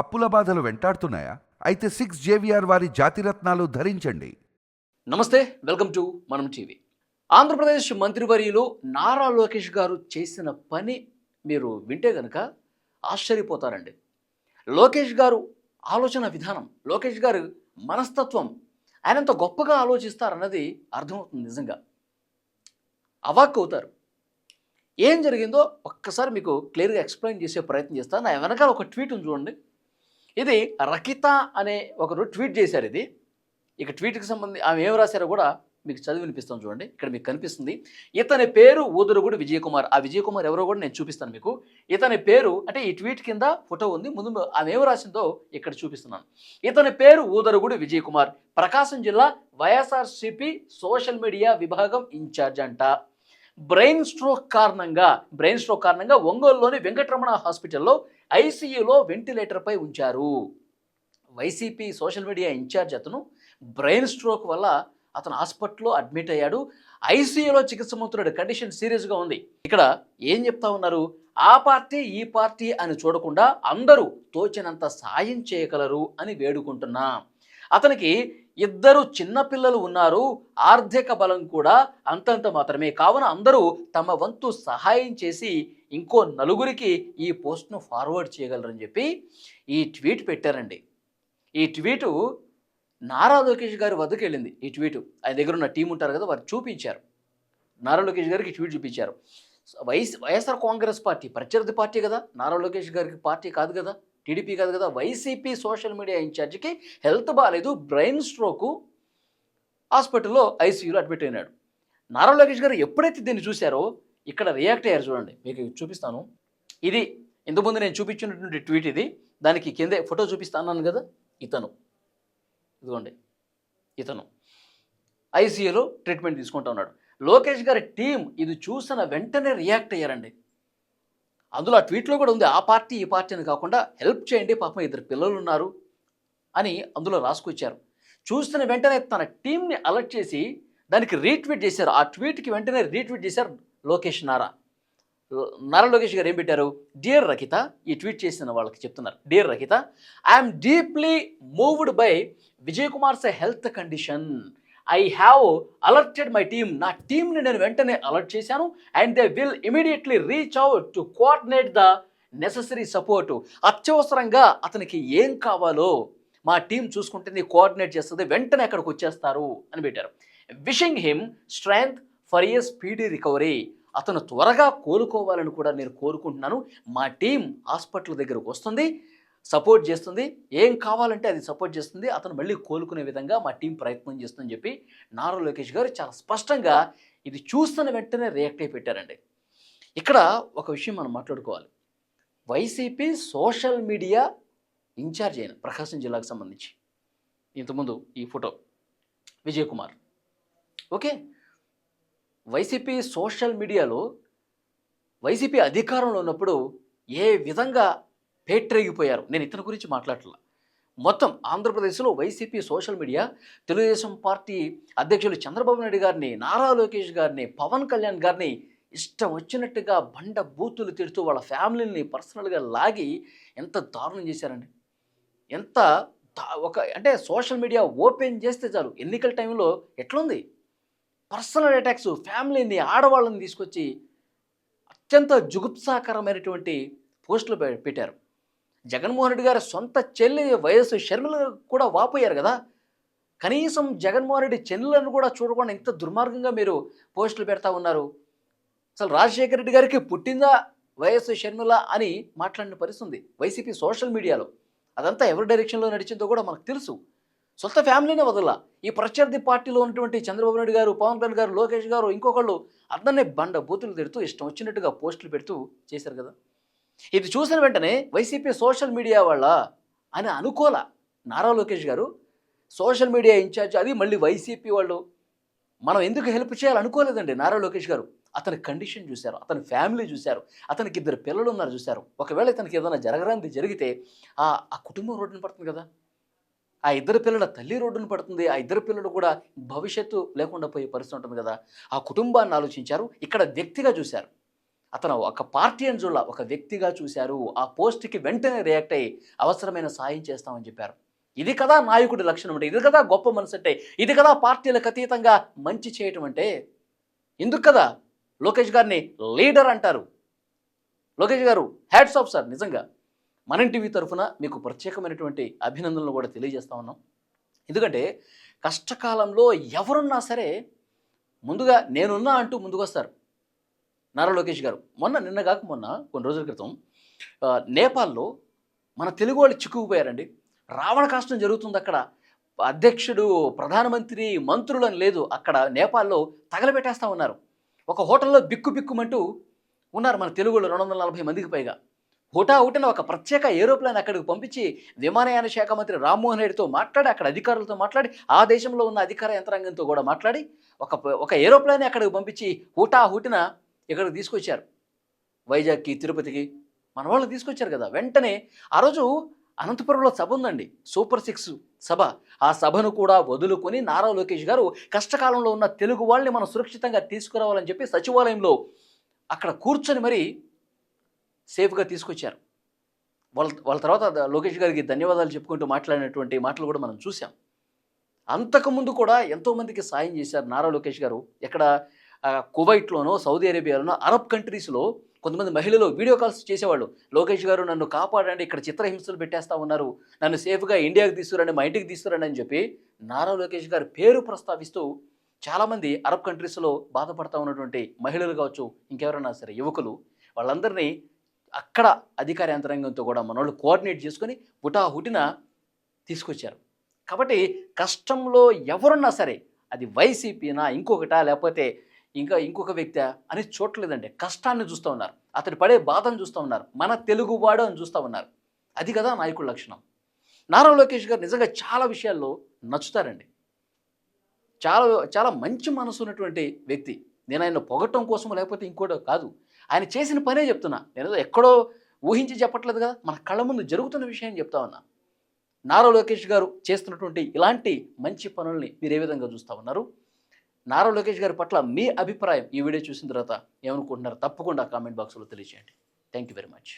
అప్పుల బాధలు వెంటాడుతున్నాయా? అయితే సిక్స్ జేవిఆర్ వారి జాతిరత్నాలు ధరించండి. నమస్తే welcome to Manam TV. Andhra Pradesh మంత్రివర్యులు నారా లోకేష్ గారు చేసిన పని మీరు వింటే కనుక ఆశ్చర్యపోతారండి. లోకేష్ గారు ఆలోచన విధానం లోకేష్ గారు మనస్తత్వం ఆయన ఎంత గొప్పగా ఆలోచిస్తారన్నది అర్థమవుతుంది నిజంగా. అవాక్ అవుతారు ఏం జరిగిందో ఒక్కసారి మీకు క్లియర్గా ఎక్స్ప్లెయిన్ చేసే ప్రయత్నం చేస్తాను నా వెనకాల ఒక ట్వీట్ ఉంది చూడండి. ఇది రకిత అనే ఒకరు ట్వీట్ చేశారు ఇది. ఇక ట్వీట్కి సంబంధించి ఆమె ఏం రాశారో కూడా మీకు చదివి వినిపిస్తాను చూడండి. ఇక్కడ మీకు కనిపిస్తుంది. ఇతని పేరు ఊదరుగుడు విజయ్ కుమార్ ఆ విజయ్ కుమార్ ఎవరో కూడా నేను చూపిస్తాను మీకు. ఇతని పేరు అంటే ఈ ట్వీట్ కింద ఫోటో ఉంది. ముందు ఆమె ఏం రాసిందో ఇక్కడ చూపిస్తున్నాను. ఇతని పేరు ఊదరుగుడు విజయ్ కుమార్ ప్రకాశం జిల్లా వైఎస్ఆర్సిపి సోషల్ మీడియా విభాగం ఇన్ఛార్జ్ అంట. బ్రెయిన్ స్ట్రోక్ కారణంగా బ్రెయిన్ స్ట్రోక్ కారణంగా ఒంగోలులోని వెంకటరమణ హాస్పిటల్లో ఐసీయూలో వెంటిలేటర్పై ఉంచారు. YCP social media in charge అతను బ్రెయిన్ స్ట్రోక్ వల్ల అతను హాస్పిటల్లో అడ్మిట్ అయ్యాడు. ఐసీయూలో చికిత్స పొందుతున్నాడు. కండిషన్ సీరియస్గా ఉంది. ఇక్కడ ఏం చెప్తా ఉన్నారు? ఆ పార్టీ ఈ పార్టీ అని చూడకుండా అందరూ తోచినంత సాయం చేయగలరు అని వేడుకుంటున్నా. అతనికి ఇద్దరు చిన్నపిల్లలు ఉన్నారు. ఆర్థిక బలం కూడా అంతంత మాత్రమే. కావున అందరూ తమ వంతు సహాయం చేసి ఇంకో నలుగురికి ఈ పోస్ట్ను ఫార్వర్డ్ చేయగలరని చెప్పి ఈ ట్వీట్ పెట్టారండి. ఈ ట్వీటు నారా లోకేష్ గారి వద్దకు వెళ్ళింది. ఈ ట్వీటు ఆయన దగ్గర ఉన్న టీం ఉంటారు కదా వారు చూపించారు. నారా లోకేష్ గారికి ట్వీట్ చూపించారు. వైఎస్ వైఎస్ఆర్ కాంగ్రెస్ పార్టీ ప్రత్యర్థి పార్టీ కదా నారా లోకేష్ గారికి పార్టీ కాదు కదా టీడీపీ కాదు కదా వైసీపీ సోషల్ మీడియా ఇన్ఛార్జికి హెల్త్ బాగాలేదు బ్రెయిన్ స్ట్రోకు హాస్పిటల్లో ఐసీయూలో అడ్మిట్ అయినాడు. నారా లోకేష్ గారు ఎప్పుడైతే దీన్ని చూశారో ఇక్కడ రియాక్ట్ అయ్యారు చూడండి మీకు చూపిస్తాను. ఇది ఇంతకుముందు నేను చూపించినటువంటి ట్వీట్ ఇది. దానికి కిందే ఫోటో చూపిస్తాను కదా ఇతను. ఇదిగోండి ఇతను. ఐసీయూలో ట్రీట్మెంట్ తీసుకుంటా ఉన్నాడు. లోకేష్ గారి టీం ఇది చూసిన వెంటనే రియాక్ట్ అయ్యారండి. అందులో ఆ ట్వీట్లో కూడా ఉంది ఆ పార్టీ ఈ పార్టీ అని కాకుండా హెల్ప్ చేయండి పాపం ఇద్దరు పిల్లలు ఉన్నారు అని అందులో రాసుకొచ్చారు. చూసిన వెంటనే తన టీంని అలర్ట్ చేసి దానికి రీట్వీట్ చేశారు. ఆ ట్వీట్కి వెంటనే రీట్వీట్ చేశారు లోకేష్ నారా. నారా లోకేష్ గారు ఏం పెట్టారు? డియర్ రకిత ఈ ట్వీట్ చేసిన వాళ్ళకి చెప్తున్నారు. Dear Rakita I'm deeply moved by Vijay Kumar's health condition I have alerted my team నా టీంని నేను వెంటనే అలర్ట్ చేశాను and they will immediately reach out to coordinate the necessary support అత్యవసరంగా అతనికి ఏం కావాలో మా టీం చూసుకుంటుంది కోఆర్డినేట్ చేస్తుంది. వెంటనే అక్కడికి వచ్చేస్తారు అని పెట్టారు. Wishing him strength for a speedy recovery అతను త్వరగా కోలుకోవాలని కూడా నేను కోరుకుంటున్నాను. మా టీం హాస్పిటల్ దగ్గరకు వస్తుంది సపోర్ట్ చేస్తుంది. ఏం కావాలంటే అది సపోర్ట్ చేస్తుంది. అతను మళ్ళీ కోలుకునే విధంగా మా టీం ప్రయత్నం చేస్తుందని చెప్పి నారా లోకేష్ గారు చాలా స్పష్టంగా ఇది చూస్తున్న వెంటనే రియాక్ట్ అయి పెట్టారండి. ఇక్కడ ఒక విషయం మనం మాట్లాడుకోవాలి. వైసీపీ సోషల్ మీడియా ఇన్ఛార్జ్ అయిన ప్రకాశం జిల్లాకు సంబంధించి. ఇంతకుముందు ఈ photo Vijay Kumar. Okay? YCP social మీడియాలో వైసీపీ అధికారంలో ఉన్నప్పుడు ఏ విధంగా పేట్రేగిపోయారు నేను ఇతని గురించి మాట్లాడట్లా. మొత్తం ఆంధ్రప్రదేశ్లో YCP social media Telugu Desam party అధ్యక్షులు చంద్రబాబు నాయుడు గారిని నారా లోకేష్ గారిని పవన్ కళ్యాణ్ గారిని ఇష్టం వచ్చినట్టుగా బండ బూతులు తిడుతూ వాళ్ళ ఫ్యామిలీని పర్సనల్గా లాగి ఎంత దారుణం చేశారండి. ఎంత ఒక అంటే సోషల్ మీడియా ఓపెన్ చేస్తే చాలు. ఎన్నికల టైంలో ఎట్లుంది? పర్సనల్ అటాక్స్ ఫ్యామిలీని ఆడవాళ్ళని తీసుకొచ్చి అత్యంత జుగుప్సాకరమైనటువంటి పోస్టులు పె- పెట్టారు. జగన్మోహన్ రెడ్డి గారి సొంత చెల్లి వయస్సు షర్మిల కూడా వాపోయారు కదా. కనీసం జగన్మోహన్ రెడ్డి చెల్లెలను కూడా చూడకుండా ఇంత దుర్మార్గంగా మీరు పోస్టులు పెడతా ఉన్నారు. అసలు రాజశేఖర రెడ్డి గారికి పుట్టిందా వైఎస్ షర్మిల అని మాట్లాడిన పరిస్థితి ఉంది. వైసీపీ సోషల్ మీడియాలో. అదంతా ఎవరి డైరెక్షన్లో నడిచిందో కూడా మనకు తెలుసు. సొంత ఫ్యామిలీనే వదల. ఈ ప్రత్యర్థి పార్టీలో ఉన్నటువంటి చంద్రబాబు నాయుడు గారు పవన్ కళ్యాణ్ గారు లోకేష్ గారు ఇంకొకళ్ళు అందరినీ బండ బూతులు తిడుతూ ఇష్టం వచ్చినట్టుగా పోస్టులు పెడుతూ చేశారు కదా. ఇది చూసిన వెంటనే వైసీపీ సోషల్ మీడియా వాళ్ళ అని అనుకోల నారా లోకేష్ గారు. సోషల్ మీడియా ఇన్ఛార్జ్ అది మళ్ళీ వైసీపీ వాళ్ళు. మనం ఎందుకు హెల్ప్ చేయాలి అనుకోలేదండి నారా లోకేష్ గారు. అతని కండిషన్ చూశారు అతని ఫ్యామిలీ చూశారు అతనికి ఇద్దరు పిల్లలు ఉన్నారు చూశారు. ఒకవేళ ఇతనికి ఏదైనా జరగరాంది జరిగితే ఆ ఆ కుటుంబం రోడ్డున పడుతుంది కదా. ఆ ఇద్దరు పిల్లల తల్లి రోడ్డున పడుతుంది ఆ ఇద్దరు పిల్లలు కూడా భవిష్యత్తు లేకుండా పోయే పరిస్థితి ఉంటుంది కదా. ఆ కుటుంబాన్ని ఆలోచించారు ఇక్కడ వ్యక్తిగా చూశారు. అతను ఒక పార్టీ అని ఒక వ్యక్తిగా చూశారు. ఆ పోస్ట్కి వెంటనే రియాక్ట్ అయ్యి అవసరమైన సాయం చేస్తామని చెప్పారు. ఇది కదా నాయకుడి లక్షణం అంటే ఇది కదా గొప్ప మనసు అంటే ఇది కదా పార్టీలకు అతీతంగా మంచి చేయటం అంటే. ఎందుకు కదా? లోకేష్ గారిని లీడర్ అంటారు. లోకేష్ గారు హ్యాట్స్ ఆఫ్ సార్ నిజంగా. మన టీవీ తరఫున మీకు ప్రత్యేకమైనటువంటి అభినందనలు కూడా తెలియజేస్తా ఉన్నాం. ఎందుకంటే కష్టకాలంలో ఎవరున్నా సరే ముందుగా నేనున్నా అంటూ ముందుకొస్తారు. నారా లోకేష్ గారు. మొన్న నిన్న కాక మొన్న కొన్ని రోజుల క్రితం నేపాల్లో మన తెలుగు వాళ్ళు చిక్కుకుపోయారండి. రావణ కాష్టం జరుగుతుంది అక్కడ. అధ్యక్షుడు ప్రధానమంత్రి మంత్రులు అని లేదు. అక్కడ నేపాల్లో తగలబెట్టేస్తా ఉన్నారు. ఒక హోటల్లో బిక్కు బిక్కుమంటూ ఉన్నారు మన తెలుగులో రెండు వందల నలభై మందికి పైగా. హుటాహుటిన ఒక ప్రత్యేక ఏరోప్లేన్ అక్కడికి పంపించి విమానయాన శాఖ మంత్రి రామ్మోహన్ రెడ్డితో మాట్లాడి అక్కడ అధికారులతో మాట్లాడి ఆ దేశంలో ఉన్న అధికార యంత్రాంగంతో కూడా మాట్లాడి ఒక ఒక ఏరోప్లేన్ అక్కడికి పంపించి హుటాహుటిన ఇక్కడికి తీసుకొచ్చారు. వైజాగ్కి తిరుపతికి మన వాళ్ళు తీసుకొచ్చారు కదా. వెంటనే ఆ రోజు అనంతపురంలో సభ ఉందండి. సూపర్ సిక్స్ సభ. ఆ సభను కూడా వదులుకొని నారా లోకేష్ గారు కష్టకాలంలో ఉన్న తెలుగు వాళ్ళని మనం సురక్షితంగా తీసుకురావాలని చెప్పి సచివాలయంలో అక్కడ కూర్చొని మరి సేఫ్గా తీసుకొచ్చారు. వాళ్ళ వాళ్ళ తర్వాత లోకేష్ గారికి ధన్యవాదాలు చెప్పుకుంటూ మాట్లాడినటువంటి మాటలు కూడా మనం చూసాం అంతకుముందు కూడా ఎంతోమందికి సాయం చేశారు నారా లోకేష్ గారు. ఎక్కడ కువైట్లోనో సౌదీ అరేబియాలోనో అరబ్ కంట్రీస్లో కొంతమంది మహిళలు వీడియో కాల్స్ చేసేవాళ్ళు. లోకేష్ గారు నన్ను కాపాడండి ఇక్కడ చిత్రహింసలు పెట్టేస్తా ఉన్నారు. నన్ను సేఫ్గా ఇండియాకి తీసుకురండి మా ఇంటికి తీసుకురండి అని చెప్పి నారా లోకేష్ గారు పేరు ప్రస్తావిస్తూ చాలామంది అరబ్ కంట్రీస్లో బాధపడతా ఉన్నటువంటి మహిళలు కావచ్చు ఇంకెవరైనా సరే యువకులు వాళ్ళందరినీ అక్కడ అధికార యంత్రాంగంతో కూడా మనోళ్ళు కోఆర్డినేట్ చేసుకొని హుటాహుటిన తీసుకొచ్చారు. కాబట్టి కష్టంలో ఎవరున్నా సరే అది వైసీపీనా ఇంకొకటా లేకపోతే ఇంకా ఇంకొక వ్యక్తి అని చూడలేదండి కష్టాన్ని చూస్తూ ఉన్నారు. అతడు పడే బాధను చూస్తూ ఉన్నారు. మన తెలుగువాడు అని చూస్తూ ఉన్నారు. అది కదా నాయకుడి లక్షణం. నారా లోకేష్ గారు నిజంగా చాలా విషయాల్లో నచ్చుతారండి. చాలా చాలా మంచి మనసు ఉన్నటువంటి వ్యక్తి. నేను ఆయన పొగటం కోసం లేకపోతే ఇంకోటో కాదు. ఆయన చేసిన పనే చెప్తున్నా. నేను ఎక్కడో ఊహించి చెప్పట్లేదు కదా. మన కళ్ళ ముందు జరుగుతున్న విషయం చెప్తా ఉన్నా. నారా లోకేష్ గారు చేస్తున్నటువంటి ఇలాంటి మంచి పనుల్ని మీరు ఏ విధంగా చూస్తూ ఉన్నారు? నారా లోకేష్ గారి పట్ల మీ అభిప్రాయం ఈ వీడియో చూసిన తర్వాత ఏమనుకుంటున్నారో? తప్పకుండా కామెంట్ బాక్స్లో తెలియజేయండి థ్యాంక్ యూ వెరీ మచ్